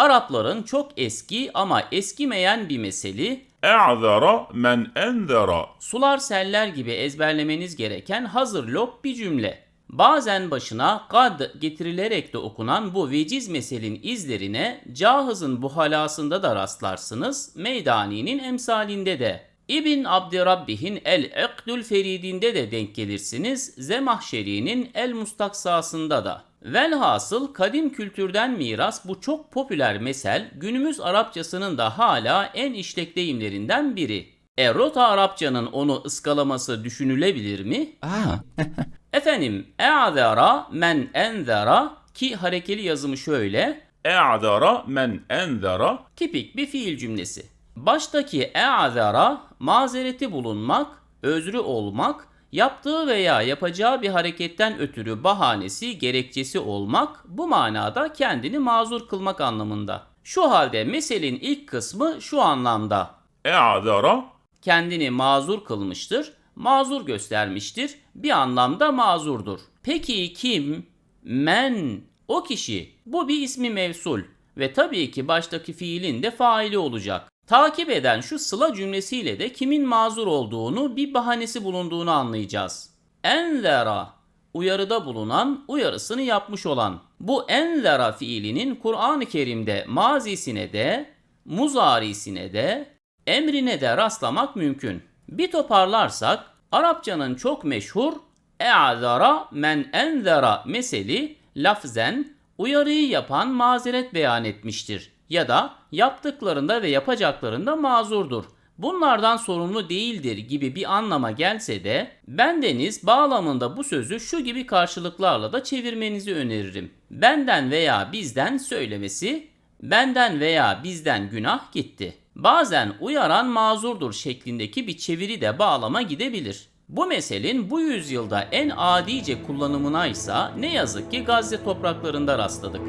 Arapların çok eski ama eskimeyen bir meseli E'zara men enzara. Sular seller gibi ezberlemeniz gereken hazır lok bir cümle. Bazen başına kad getirilerek de okunan bu veciz meselin izlerine cahızın buhalasında da rastlarsınız, meydaninin emsalinde de. İbn Abdirabbih'in El-Ekdül Feridinde de denk gelirsiniz, Zemahşeri'nin El-Mustaksasında da. Velhasıl kadim kültürden miras bu çok popüler mesel günümüz Arapçasının da hala en işlek deyimlerinden biri. Erota Arapçanın onu ıskalaması düşünülebilir mi? Aa. Ah. Efendim, e'zara men enzara ki harekeli yazımı şöyle. E'zara men enzara tipik bir fiil cümlesi. Baştaki e'zara mazereti bulunmak, özrü olmak, yaptığı veya yapacağı bir hareketten ötürü bahanesi, gerekçesi olmak bu manada kendini mazur kılmak anlamında. Şu halde meselin ilk kısmı şu anlamda. E'adara kendini mazur kılmıştır, mazur göstermiştir, bir anlamda mazurdur. Peki kim? Men o kişi. Bu bir ismi mevsul ve tabii ki baştaki fiilin de faili olacak. Takip eden şu sıla cümlesiyle de kimin mazur olduğunu, bir bahanesi bulunduğunu anlayacağız. Enlera, uyarıda bulunan, uyarısını yapmış olan. Bu enlera fiilinin Kur'an-ı Kerim'de mazisine de, muzarisine de, emrine de rastlamak mümkün. Bir toparlarsak Arapçanın çok meşhur e'azara men enzara meseli lafzen uyarıyı yapan mazeret beyan etmiştir ya da yaptıklarında ve yapacaklarında mazurdur. Bunlardan sorumlu değildir gibi bir anlama gelse de bendeniz bağlamında bu sözü şu gibi karşılıklarla da çevirmenizi öneririm. Benden veya bizden söylemesi benden veya bizden günah gitti. Bazen uyaran mazurdur şeklindeki bir çeviri de bağlama gidebilir. Bu meselin bu yüzyılda en adice kullanımına ise ne yazık ki Gazze topraklarında rastladık.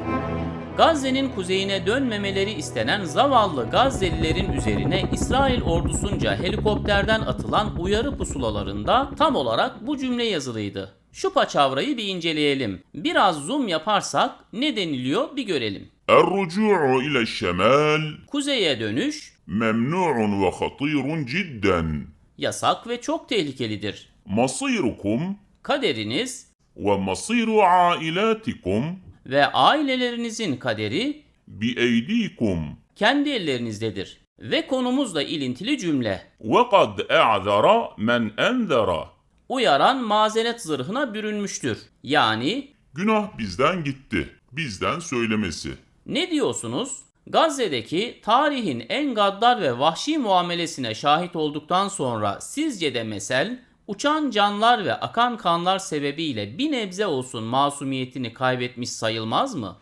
Gazze'nin kuzeyine dönmemeleri istenen zavallı Gazze'lilerin üzerine İsrail ordusunca helikopterden atılan uyarı pusulalarında tam olarak bu cümle yazılıydı. Şu paçavrayı bir inceleyelim. Biraz zoom yaparsak ne deniliyor bir görelim. Er-rucu'u ile şemal. Kuzeye dönüş. Memnu'un ve hatirun cidden. Yasak ve çok tehlikelidir. Masirukum. Kaderiniz. Ve masiru ailatikum ve ailelerinizin kaderi بأيديكم kendi ellerinizdedir. Ve konumuzla ilintili cümle. وقد أعذر من أنذر Uyaran mazeret zırhına bürünmüştür. Yani Günah bizden gitti. Bizden söylemesi. ne diyorsunuz? Gazze'deki tarihin en gaddar ve vahşi muamelesine şahit olduktan sonra sizce de mesel uçan canlar ve akan kanlar sebebiyle bir nebze olsun masumiyetini kaybetmiş sayılmaz mı?